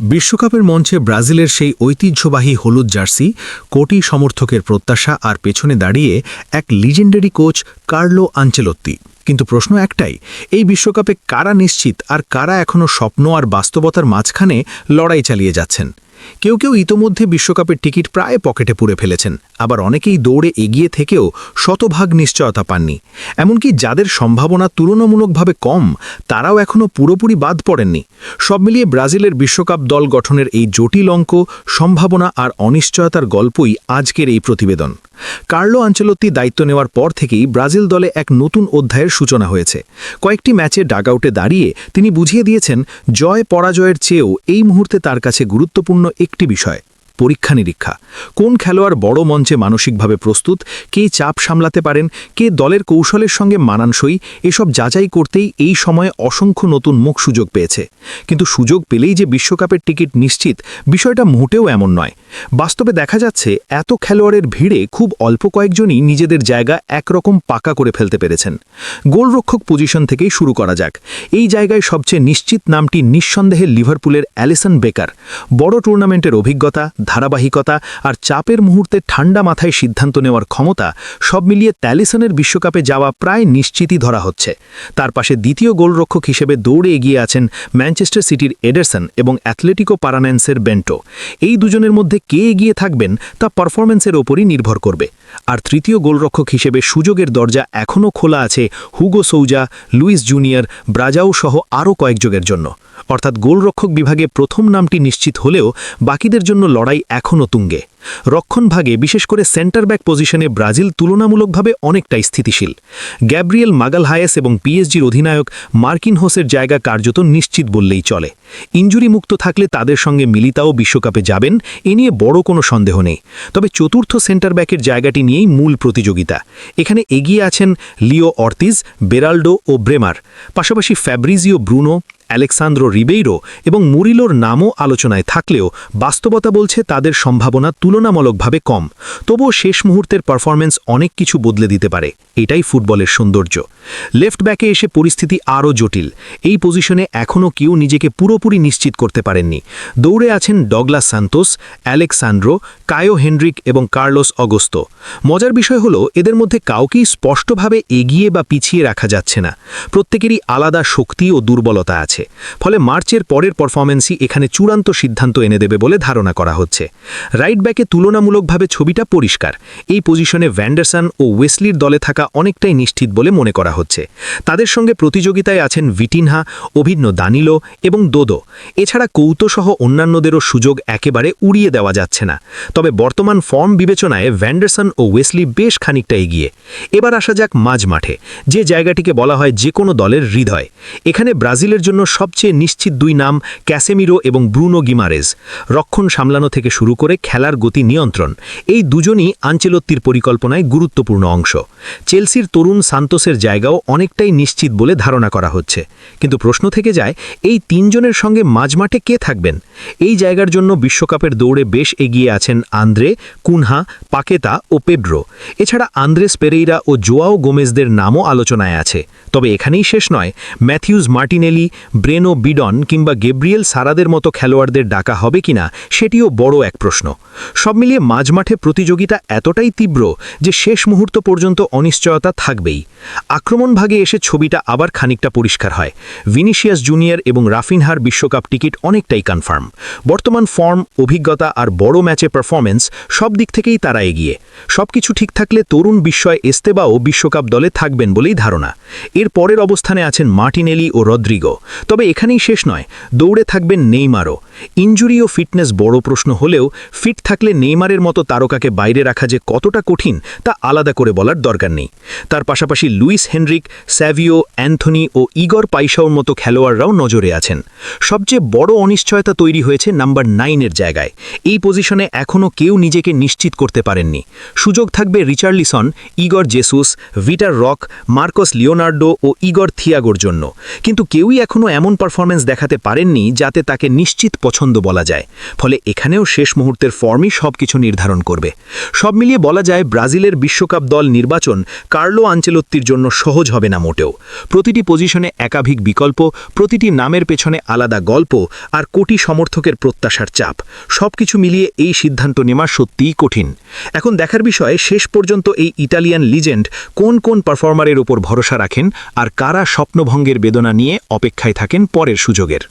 বিশ্বকাপের মঞ্চে ব্রাজিলের সেই ঐতিহ্যবাহী হলুদ জার্সি, কোটি সমর্থকের প্রত্যাশা আর পেছনে দাঁড়িয়ে এক লিজেন্ডারি কোচ কার্লো আঞ্চেলত্তি। কিন্তু প্রশ্ন একটাই, এই বিশ্বকাপে কারা নিশ্চিত আর কারা এখনও স্বপ্ন আর বাস্তবতার মাঝখানে লড়াই চালিয়ে যাচ্ছেন? কেউ কেউ ইতোমধ্যে বিশ্বকাপের টিকিট প্রায় পকেটে পুরে ফেলেছেন, আবার অনেকেই দৌড়ে এগিয়ে থেকেও শতভাগ নিশ্চয়তা পাননি। এমনকি যাদের সম্ভাবনা তুলনামূলকভাবে কম, তারাও এখনও পুরোপুরি বাদ পড়েননি। সব মিলিয়ে ব্রাজিলের বিশ্বকাপ দল গঠনের এই জটিল অঙ্ক, সম্ভাবনা আর অনিশ্চয়তার গল্পই আজকের এই প্রতিবেদন। কার্লো আঞ্চলত্তি দায়িত্ব নেওয়ার পর থেকেই ব্রাজিল দলে এক নতুন অধ্যায়ের সূচনা হয়েছে। কয়েকটি ম্যাচে ডাগআউটে দাঁড়িয়ে তিনি বুঝিয়ে দিয়েছেন, জয় পরাজয়ের চেয়েও এই মুহূর্তে তার কাছে গুরুত্বপূর্ণ একটি বিষয়। পরীক্ষা নিরীক্ষা। কোন খেলোয়াড় বড় মঞ্চে মানসিকভাবে প্রস্তুত? কে চাপ সামলাতে পারেন? কে দলের কৌশলের সঙ্গে মানানসই? এসব যাচাই করতেই এই সময়ে অসংখ্য নতুন মুখ সুযোগ পেয়েছে। কিন্তু সুযোগ পেলেই যে বিশ্বকাপের টিকিট নিশ্চিত, বিষয়টা মোটেও এমন নয়। বাস্তবে দেখা যাচ্ছে, এত খেলোয়াড়ের ভিড়ে খুব অল্প কয়েকজনই নিজেদের জায়গা একরকম পাকা করে ফেলতে পেরেছেন। গোলরক্ষক পজিশন থেকেই শুরু করা যাক। এই জায়গায় সবচেয়ে নিশ্চিত নামটি নিঃসন্দেহে লিভারপুলের অ্যালিসন বেকার। বড় টুর্নামেন্টের অভিজ্ঞতা ধারাবাহিকতা আর চাপের মুহূর্তে ঠান্ডা মাথায় সিদ্ধান্ত নেওয়ার ক্ষমতা সব মিলিয়ে ট্যালিসনের বিশ্বকাপে যাওয়া প্রায় নিশ্চিতই ধরা হচ্ছে। তার পাশে দ্বিতীয় গোলরক্ষক হিসেবে দৌড়ে এগিয়ে আছেন ম্যানচেস্টার সিটির এডারসন এবং অ্যাথলেটিকো পারান্যান্সের বেন্টো। এই দুজনের মধ্যে কে এগিয়ে থাকবেন তা পারফরম্যান্সের ওপরই নির্ভর করবে। আর তৃতীয় গোলরক্ষক হিসেবে সুযোগের দরজা এখনও খোলা আছে Hugo Souza, Luis Junior, Brazao সহ আরও কয়েকযোগের জন্য। অর্থাৎ গোলরক্ষক বিভাগে প্রথম নামটি নিশ্চিত হলেও বাকিদের জন্য লড়াই এখনও তুঙ্গে। রক্ষণভাগে, বিশেষ করে সেন্টার ব্যাক পজিশনে ব্রাজিল তুলনামূলকভাবে অনেকটাই স্থিতিশীল। গ্যাব্রিয়েল মাগালহায়েস এবং পিএসজির অধিনায়ক মার্কিন হোসের জায়গা কার্যত নিশ্চিত বললেই চলে। ইঞ্জুরি মুক্ত থাকলে তাদের সঙ্গে মিলিতাও বিশ্বকাপে যাবেন, এ নিয়ে বড় কোনো সন্দেহ নেই। তবে চতুর্থ সেন্টার ব্যাকের জায়গাটি নিয়েই মূল প্রতিযোগিতা। এখানে এগিয়ে আছেন লিও অর্তিজ, বেরাল্ডো ও ব্রেমার। পাশাপাশি ফ্যাব্রিজিও ব্রুনো অ্যালেক্সান্দ্রো রিবেইরো এবং মুরিলোর নামও আলোচনায় থাকলেও বাস্তবতা বলছে তাদের সম্ভাবনা তুলনামূলকভাবে কম। তবুও শেষ মুহূর্তের পারফরম্যান্স অনেক কিছু বদলে দিতে পারে। এটাই ফুটবলের সৌন্দর্য। লেফট ব্যাকে এসে পরিস্থিতি আরও জটিল। এই পজিশনে এখনও কেউ নিজেকে পুরোপুরি নিশ্চিত করতে পারেননি। দৌড়ে আছেন Douglas Santos Alexsandro Caio Henrique এবং কার্লোস অগস্ত। মজার বিষয় হলো, এদের মধ্যে কাউকেই স্পষ্টভাবে এগিয়ে বা পিছিয়ে রাখা যাচ্ছে না। প্রত্যেকেরই আলাদা শক্তি ও দুর্বলতা আছে। ফলে মার্চের পরের পারফরমেন্সই এখানে চূড়ান্ত সিদ্ধান্ত এনে দেবে বলে ধারণা করা হচ্ছে। রাইট ব্যাকে তুলনামূলকভাবে ছবিটা পরিষ্কার। এই পজিশনে ভ্যান্ডারসন ও ওয়েসলির দলে থাকা অনেকটাই নিশ্চিত বলে মনে করা হচ্ছে। তাদের সঙ্গে প্রতিযোগিতায় আছেন ভিটিনহা, অভিন্ন দানিলো এবং দোদো। এছাড়া কৌতসহ অন্যান্যদেরও সুযোগ একেবারে উড়িয়ে দেওয়া যাচ্ছে না। তবে বর্তমান ফর্ম বিবেচনায় ভ্যান্ডারসন ও ওয়েসলি বেশ খানিকটা এগিয়ে। এবার আসা যাক মাঝ মাঠে, যে জায়গাটিকে বলা হয় যে কোনো দলের হৃদয়। এখানে ব্রাজিলের জন্য সবচেয়ে নিশ্চিত দুই নাম ক্যাসেমিরো এবং ব্রুনো গিমারেজ। রক্ষণ সামলানো থেকে শুরু করে খেলার গতি নিয়ন্ত্রণ, এই দুজনই আঞ্চেলত্তির পরিকল্পনায় গুরুত্বপূর্ণ অংশ। চেলসির তরুণ সান্তোসের জায়গাও অনেকটাই নিশ্চিত বলে ধারণা করা হচ্ছে। কিন্তু প্রশ্ন থেকে যায়, এই তিনজনের সঙ্গে মাঝমাঠে কে থাকবেন? এই জায়গার জন্য বিশ্বকাপের দৌড়ে বেশ এগিয়ে আছেন আন্দ্রে, কুনহা, পাকেতা ও পেড্রো। এছাড়া আন্দ্রেস পেরেইরা ও জোয়াও গোমেজদের নামও আলোচনায় আছে। তবে এখানেই শেষ নয় ম্যাথিউজ মার্টিনেলি ব্রেনো বিডন কিংবা গেব্রিয়েল সারাদের মতো খেলোয়াড়দের ডাকা হবে কিনা সেটিও বড় এক প্রশ্ন। সব মিলিয়ে মাঝমাঠে প্রতিযোগিতা এতটাই তীব্র যে শেষ মুহূর্ত পর্যন্ত অনিশ্চয়তা থাকবেই। আক্রমণ ভাগে এসে ছবিটা আবার খানিকটা পরিষ্কার হয়। ভিনিশিয়াস জুনিয়র এবং রাফিনহার বিশ্বকাপ টিকিট অনেকটাই কনফার্ম। বর্তমান ফর্ম, অভিজ্ঞতা আর বড় ম্যাচে পারফরমেন্স সব দিক থেকেই তারা এগিয়ে। সবকিছু ঠিক থাকলে তরুণ বিস্ময় এস্তেবাও বিশ্বকাপ দলে থাকবেন বলেই ধারণা। এর পরের অবস্থানে আছেন মার্টিনেলি ও রদ্রিগো। তবে এখানেই শেষ নয়, দৌড়ে থাকবেন নেইমারও। ইঞ্জুরি ও ফিটনেস বড় প্রশ্ন হলেও ফিট থাকলে নেইমারের মতো তারকাকে বাইরে রাখা যে কতটা কঠিন, তা আলাদা করে বলার দরকার নেই। তার পাশাপাশি লুইস হেনরিক, স্যাভিও, অ্যান্থনি ও ইগর পাইসাওর মতো খেলোয়াড়রাও নজরে আছেন। সবচেয়ে বড় অনিশ্চয়তা তৈরি হয়েছে নাম্বার নাইনের জায়গায়। এই পজিশনে এখনও কেউ নিজেকে নিশ্চিত করতে পারেননি। সুযোগ থাকবে Richarlison, Igor Jesus, Vitor Roque, Marcos Leonardo ও ইগর থিয়াগোর জন্য। কিন্তু কেউই এখনও এমন পারফরম্যান্স দেখাতে পারেননি যাতে তাকে নিশ্চিত পছন্দ বলা যায়। ফলে এখানেও শেষ মুহূর্তের ফর্মই সবকিছু নির্ধারণ করবে। সব মিলিয়ে বলা যায় ব্রাজিলের বিশ্বকাপ দল নির্বাচন কার্লো আঞ্চেলত্তির জন্য সহজ হবে না মোটেও। প্রতিটি পজিশনে একাধিক বিকল্প, প্রতিটি নামের পেছনে আলাদা গল্প আর কোটি সমর্থকের প্রত্যাশার চাপ। সবকিছু মিলিয়ে এই সিদ্ধান্ত নেওয়া সত্যিই কঠিন। এখন দেখার বিষয়ে, শেষ পর্যন্ত এই ইটালিয়ান লিজেন্ড কোন কোন পারফর্মারের ওপর ভরসা রাখেন আর কারা স্বপ্নভঙ্গের বেদনা নিয়ে অপেক্ষায় থাকেন পরের সুযোগের।